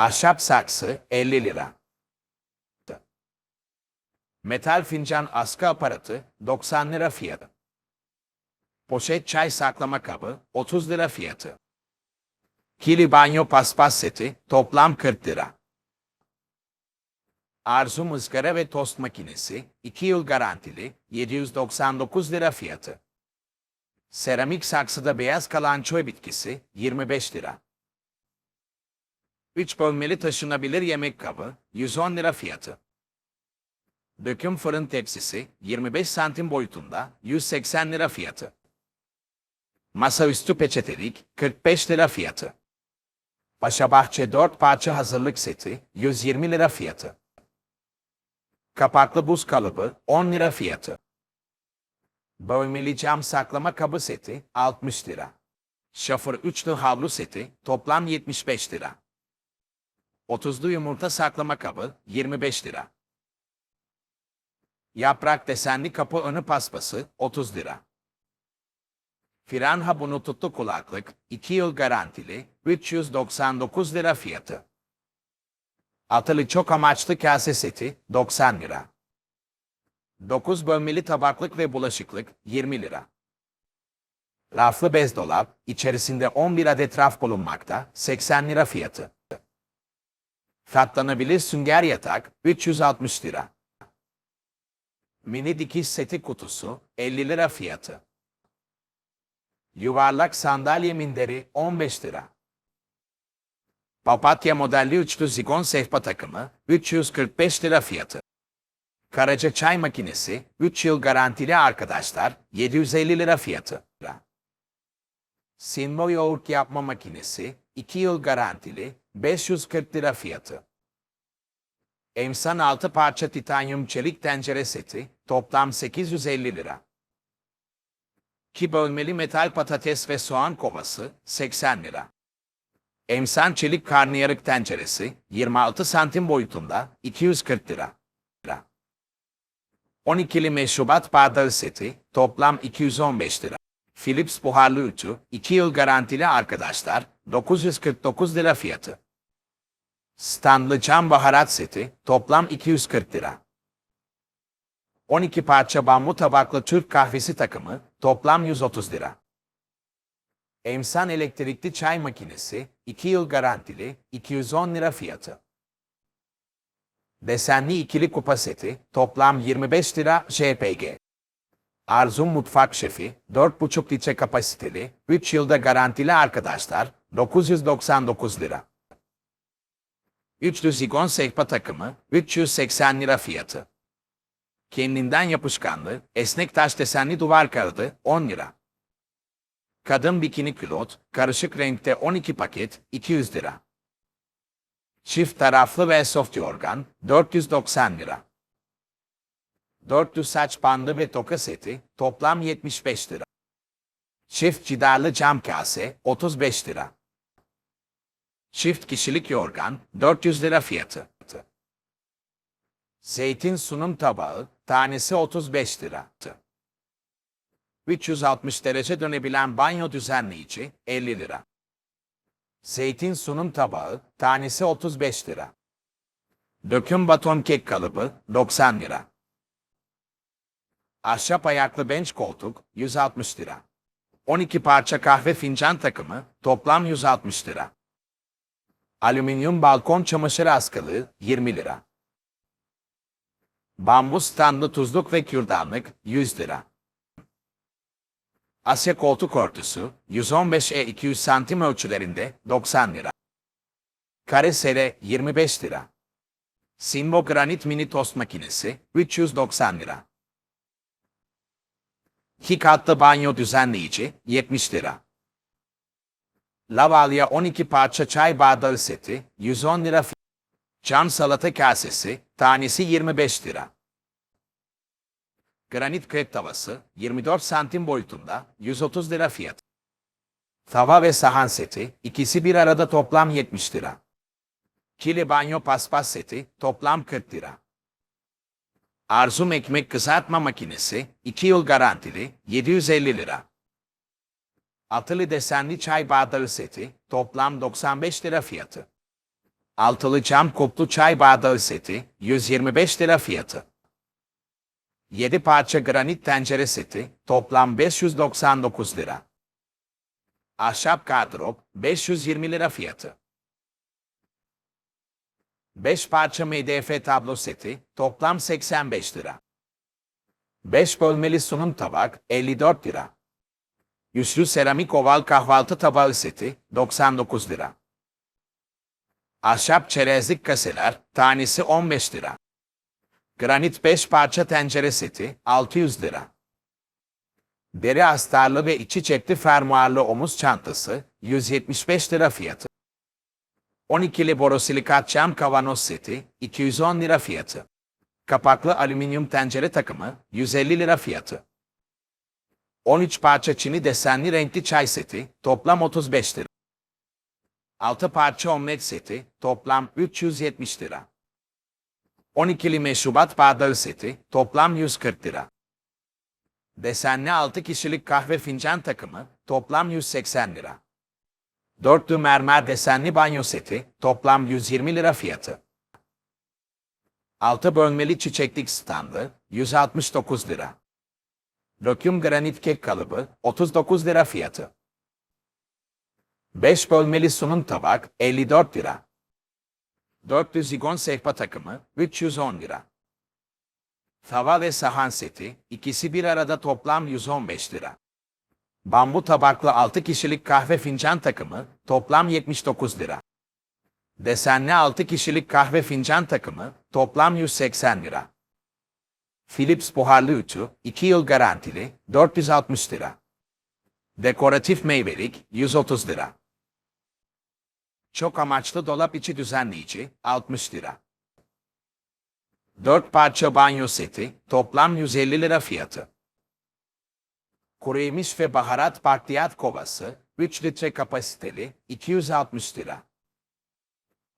Ahşap saksı 50 lira. Metal fincan askı aparatı 90 lira fiyatı. Poşet çay saklama kabı 30 lira fiyatı. Kili banyo paspas seti toplam 40 lira. Arzu ızgara ve tost makinesi 2 yıl garantili 799 lira fiyatı. Seramik saksıda beyaz kalan çöy bitkisi 25 lira. 3 bölmeli taşınabilir yemek kabı 110 lira fiyatı. Döküm fırın tepsisi 25 santim boyutunda 180 lira fiyatı. Masaüstü peçetelik 45 lira fiyatı. Paşabahçe 4 parça hazırlık seti 120 lira fiyatı. Kapaklı buz kalıbı 10 lira fiyatı. Bölmeli cam saklama kabı seti 60 lira. Şoför üçlü havlu seti toplam 75 lira. 30'lu yumurta saklama kabı 25 lira. Yaprak desenli kapı önü paspası 30 lira. Frenha bluetoothlu kulaklık 2 yıl garantili 399 lira fiyatı. Atılı çok amaçlı kase seti 90 lira. 9 bölmeli tabaklık ve bulaşıklık 20 lira. Raflı bez dolap içerisinde 11 adet raf bulunmakta 80 lira fiyatı. Katlanabilir sünger yatak 360 lira. Mini dikiş seti kutusu 50 lira fiyatı. Yuvarlak sandalye minderi 15 lira. Papatya modelli üçlü zigon sehpa takımı 345 lira fiyatı. Karaca çay makinesi 3 yıl garantili arkadaşlar 750 lira fiyatı. Sinmo yoğurt yapma makinesi 2 yıl garantili 540 lira fiyatı. Emsan 6 parça titanyum çelik tencere seti toplam 850 lira. 2 bölmeli metal patates ve soğan kovası 80 lira. Emsan çelik karnıyarık tenceresi 26 santim boyutunda 240 lira. lira. 12'li meşrubat bardağı seti toplam 215 lira. Philips buharlı ütü 2 yıl garantili arkadaşlar 949 lira fiyatı. Standlı cam baharat seti toplam 240 lira. 12 parça bambu tabaklı Türk kahvesi takımı toplam 130 lira. Emsan elektrikli çay makinesi 2 yıl garantili 210 lira fiyatı. Desenli ikili kupa seti toplam 25 lira JPG. Arzu Mutfak Şefi 4,5 litre kapasiteli 3 yılda garantili arkadaşlar 999 lira. Üçlü zigon sehpa takımı 380 lira fiyatı. Kendinden yapışkanlı, esnek taş desenli duvar kağıdı 10 lira. Kadın bikini külot, karışık renkte 12 paket 200 lira. Çift taraflı ve soft yorgan 490 lira. 400 saç bandı ve toka seti toplam 75 lira. Çift cidarlı cam kase 35 lira. Çift kişilik yorgan 400 lira fiyatı. Zeytin sunum tabağı tanesi 35 lira. 360 derece dönebilen banyo düzenleyici 50 lira. Zeytin sunum tabağı tanesi 35 lira. Döküm baton kek kalıbı 90 lira. Ahşap ayaklı bench koltuk 160 lira. 12 parça kahve fincan takımı toplam 160 lira. Alüminyum balkon çamaşır askılı 20 lira. Bambu standlı tuzluk ve kürdanlık 100 lira. Asya koltuk örtüsü 115'e 200 santim ölçülerinde 90 lira. Kare sere 25 lira. Simbo granit mini tost makinesi 390 lira. İki katlı banyo düzenleyici 70 lira. Lavalya 12 parça çay bardağı seti 110 lira. Cam salata kasesi tanesi 25 lira. Granit krep tavası 24 santim boyutunda 130 lira fiyat. Tava ve sahan seti ikisi bir arada toplam 70 lira. Kili banyo paspas seti toplam 40 lira. Arzum ekmek kızartma makinesi 2 yıl garantili 750 lira. Atılı desenli çay bardağı seti toplam 95 lira fiyatı. Altılı cam kuplu çay bardağı seti 125 lira fiyatı. 7 parça granit tencere seti toplam 599 lira. Ahşap gardırop 520 lira fiyatı. 5 parça MDF tablo seti toplam 85 lira. 5 bölmeli sunum tabak 54 lira. Yüzlü seramik oval kahvaltı tabağı seti 99 lira. Ahşap çerezlik kaseler tanesi 15 lira. Granit 5 parça tencere seti 600 lira. Deri astarlı ve içi cepli fermuarlı omuz çantası 175 lira fiyatı. 12'li borosilikat cam kavanoz seti 210 lira fiyatı. Kapaklı alüminyum tencere takımı 150 lira fiyatı. 13 parça çini desenli renkli çay seti toplam 35 lira. 6 parça omlet seti toplam 370 lira. 12'li meşrubat bardağı seti toplam 140 lira. Desenli 6 kişilik kahve fincan takımı toplam 180 lira. Dörtlü mermer desenli banyo seti toplam 120 lira fiyatı. 6 bölmeli çiçeklik standı 169 lira. Döküm granit kek kalıbı 39 lira fiyatı. 5 bölmeli sunum tabak 54 lira. 400 zigon sehpa takımı 310 lira. Tava ve sahan seti ikisi bir arada toplam 115 lira. Bambu tabaklı 6 kişilik kahve fincan takımı toplam 79 lira. Desenli 6 kişilik kahve fincan takımı toplam 180 lira. Philips buharlı ütü 2 yıl garantili 460 lira. Dekoratif meyvelik 130 lira. Çok amaçlı dolap içi düzenleyici 60 lira. 4 parça banyo seti toplam 150 lira fiyatı. Kuru yemiş ve baharat bakliyat kovası 3 litre kapasiteli 260 lira.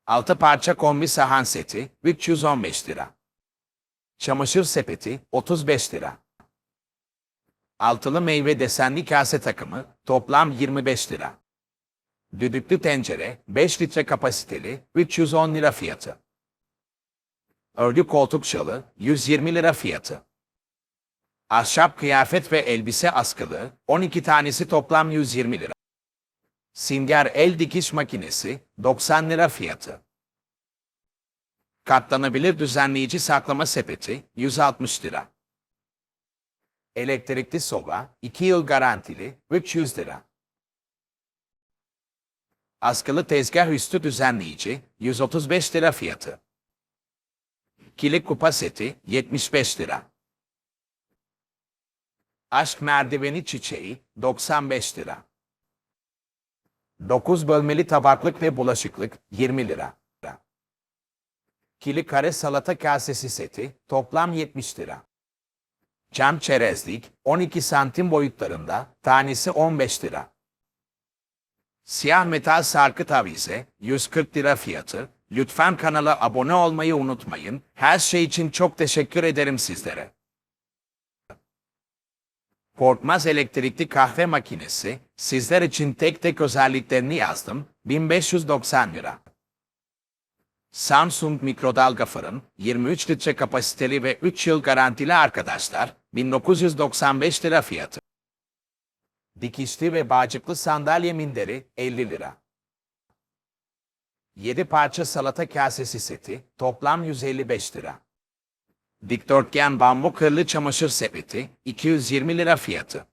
6 parça kombi sahan seti 315 lira. Çamaşır sepeti 35 lira. Altılı meyve desenli kase takımı toplam 25 lira. Düdüklü tencere 5 litre kapasiteli 310 lira fiyatı. Örgü koltuk şalı 120 lira fiyatı. Ahşap kıyafet ve elbise askılı 12 tanesi toplam 120 lira. Singer el dikiş makinesi 90 lira fiyatı. Katlanabilir düzenleyici saklama sepeti 160 lira. Elektrikli soba 2 yıl garantili 300 lira. Askılı tezgah üstü düzenleyici 135 lira fiyatı. Kili kupa seti 75 lira. Aşk merdiveni çiçeği 95 lira. 9 bölmeli tabaklık ve bulaşıklık 20 lira. Kili kare salata kasesi seti toplam 70 lira. Cam çerezlik 12 santim boyutlarında tanesi 15 lira. Siyah metal sarkıt avize 140 lira fiyatı. Lütfen kanala abone olmayı unutmayın. Her şey için çok teşekkür ederim sizlere. Korkmaz elektrikli kahve makinesi sizler için tek tek özelliklerini yazdım. 1590 lira. Samsung mikrodalga fırın 23 litre kapasiteli ve 3 yıl garantili arkadaşlar 1995 lira fiyatı. Dikişli ve bağcıklı sandalye minderi 50 lira. 7 parça salata kasesi seti toplam 155 lira. Dikdörtgen bambu kırlı çamaşır sepeti 220 lira fiyatı.